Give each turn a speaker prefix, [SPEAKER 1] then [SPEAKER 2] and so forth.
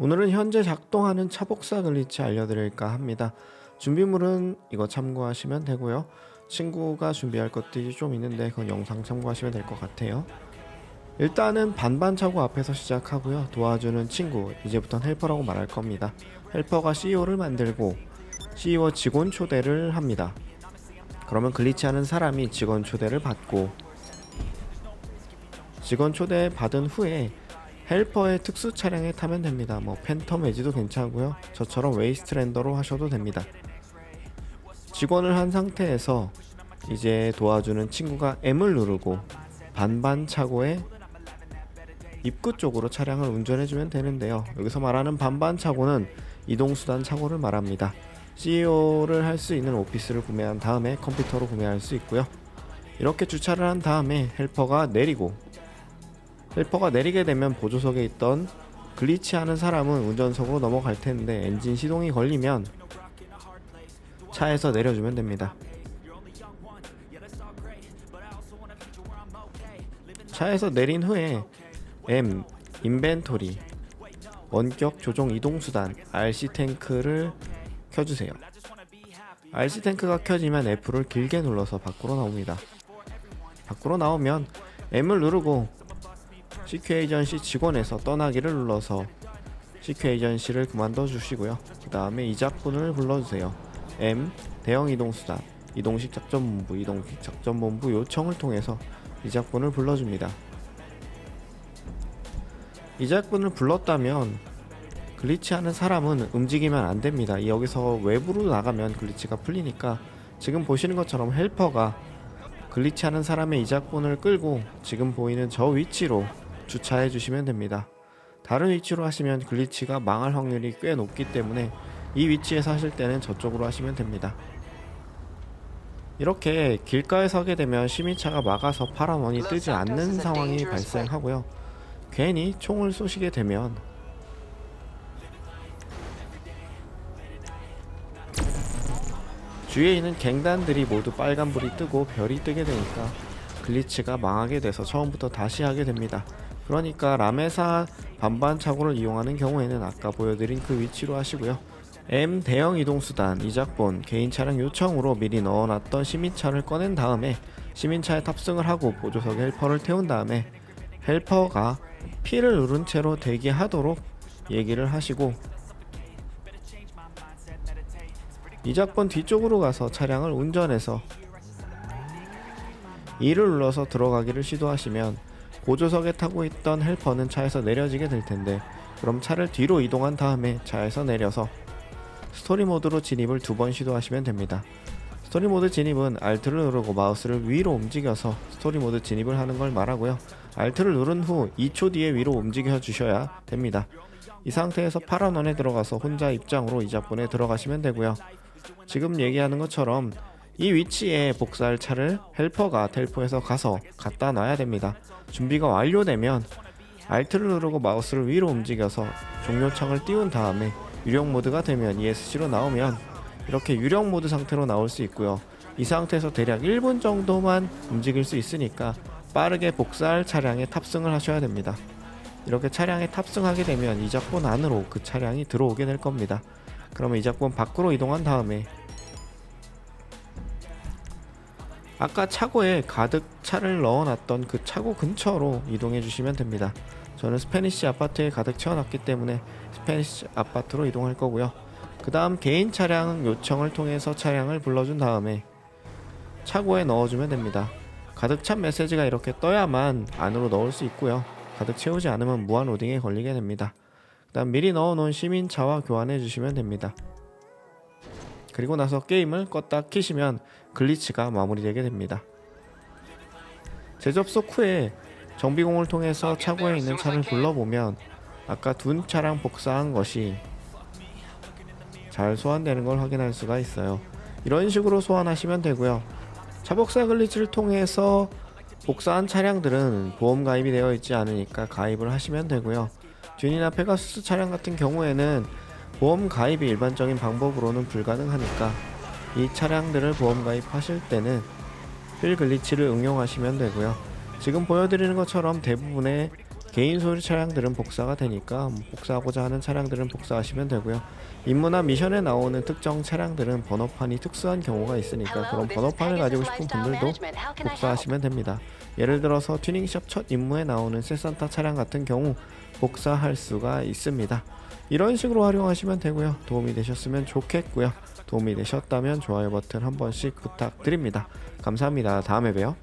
[SPEAKER 1] 오늘은 현재 작동하는 차복사 글리치 알려드릴까 합니다. 준비물은 이거 참고하시면 되고요. 친구가 준비할 것들이 좀 있는데 그건 영상 참고하시면 될 것 같아요. 일단은 반반 차고 앞에서 시작하고요. 도와주는 친구, 이제부터는 헬퍼라고 말할 겁니다. 헬퍼가 CEO를 만들고 CEO 직원 초대를 합니다. 그러면 글리치하는 사람이 직원 초대를 받고 직원 초대 받은 후에 헬퍼의 특수 차량에 타면 됩니다. 뭐 팬텀 에지도 괜찮고요. 저처럼 웨이스트랜더로 하셔도 됩니다. 직원을 한 상태에서 이제 도와주는 친구가 M을 누르고 반반 차고에 입구 쪽으로 차량을 운전해주면 되는데요. 여기서 말하는 반반 차고는 이동수단 차고를 말합니다. CEO를 할 수 있는 오피스를 구매한 다음에 컴퓨터로 구매할 수 있고요. 이렇게 주차를 한 다음에 헬퍼가 내리고 헬퍼가 내리게 되면 보조석에 있던 글리치하는 사람은 운전석으로 넘어갈 텐데 엔진 시동이 걸리면 차에서 내려주면 됩니다. 차에서 내린 후에 M 인벤토리 원격 조종 이동 수단 RC 탱크를 켜주세요. RC 탱크가 켜지면 F를 길게 눌러서 밖으로 나옵니다. 밖으로 나오면 M을 누르고 CQ 에이전시 직원에서 떠나기를 눌러서 CQ 에이전시를 그만둬 주시고요. 그 다음에 이작분을 불러주세요. M 대형 이동 수단 이동식 작전본부 이동식 작전본부 요청을 통해서 이작분을 불러줍니다. 이작분을 불렀다면 글리치하는 사람은 움직이면 안 됩니다. 여기서 외부로 나가면 글리치가 풀리니까 지금 보시는 것처럼 헬퍼가 글리치하는 사람의 이작분을 끌고 지금 보이는 저 위치로 주차해 주시면 됩니다. 다른 위치로 하시면 글리치가 망할 확률이 꽤 높기 때문에 이 위치에서 하실 때는 저쪽으로 하시면 됩니다. 이렇게 길가에 서게 되면 시민차가 막아서 파란 원이 뜨지 않는 상황이 발생하고요. 괜히 총을 쏘시게 되면 주위에 있는 갱단들이 모두 빨간불이 뜨고 별이 뜨게 되니까 글리치가 망하게 돼서 처음부터 다시 하게 됩니다. 그러니까 라메사 반반 차고를 이용하는 경우에는 아까 보여드린 그 위치로 하시고요. M 대형 이동 수단 이작본 개인 차량 요청으로 미리 넣어놨던 시민차를 꺼낸 다음에 시민차에 탑승을 하고 보조석에 헬퍼를 태운 다음에 헬퍼가 P를 누른 채로 대기하도록 얘기를 하시고 이작본 뒤쪽으로 가서 차량을 운전해서 E를 눌러서 들어가기를 시도하시면 보조석에 타고 있던 헬퍼는 차에서 내려지게 될 텐데 그럼 차를 뒤로 이동한 다음에 차에서 내려서 스토리 모드로 진입을 두 번 시도하시면 됩니다. 스토리 모드 진입은 Alt를 누르고 마우스를 위로 움직여서 스토리 모드 진입을 하는 걸 말하고요. Alt를 누른 후 2초 뒤에 위로 움직여 주셔야 됩니다. 이 상태에서 파란 원에 들어가서 혼자 입장으로 이작분에 들어가시면 되고요. 지금 얘기하는 것처럼 이 위치에 복사할 차를 헬퍼가 텔포해서 가서 갖다 놔야 됩니다. 준비가 완료되면 Alt를 누르고 마우스를 위로 움직여서 종료창을 띄운 다음에 유령 모드가 되면 ESC로 나오면 이렇게 유령 모드 상태로 나올 수 있고요. 이 상태에서 대략 1분 정도만 움직일 수 있으니까 빠르게 복사할 차량에 탑승을 하셔야 됩니다. 이렇게 차량에 탑승하게 되면 이 작본 안으로 그 차량이 들어오게 될 겁니다. 그러면 이 작본 밖으로 이동한 다음에 아까 차고에 가득 차를 넣어놨던 그 차고 근처로 이동해 주시면 됩니다. 저는 스페니시 아파트에 가득 채워놨기 때문에 스페니시 아파트로 이동할 거고요. 그 다음 개인 차량 요청을 통해서 차량을 불러준 다음에 차고에 넣어주면 됩니다. 가득 찬 메시지가 이렇게 떠야만 안으로 넣을 수 있고요. 가득 채우지 않으면 무한 로딩에 걸리게 됩니다. 그 다음 미리 넣어놓은 시민차와 교환해 주시면 됩니다. 그리고 나서 게임을 껐다 키시면 글리치가 마무리되게 됩니다. 재접속 후에 정비공을 통해서 차고에 있는 차를 불러보면 아까 둔 차량 복사한 것이 잘 소환되는 걸 확인할 수가 있어요. 이런 식으로 소환하시면 되고요. 차복사 글리치를 통해서 복사한 차량들은 보험 가입이 되어 있지 않으니까 가입을 하시면 되고요. 듄이나 페가수스 차량 같은 경우에는 보험 가입이 일반적인 방법으로는 불가능하니까 이 차량들을 보험 가입하실 때는 필 글리치를 응용하시면 되고요. 지금 보여드리는 것처럼 대부분의 개인 소유 차량들은 복사가 되니까 뭐 복사하고자 하는 차량들은 복사하시면 되고요. 임무나 미션에 나오는 특정 차량들은 번호판이 특수한 경우가 있으니까 그런 번호판을 가지고 싶은 분들도 복사하시면 됩니다. 예를 들어서 튜닝샵 첫 임무에 나오는 세산타 차량 같은 경우 복사할 수가 있습니다. 이런 식으로 활용하시면 되고요. 도움이 되셨으면 좋겠고요. 도움이 되셨다면 좋아요 버튼 한 번씩 부탁드립니다. 감사합니다. 다음에 봬요.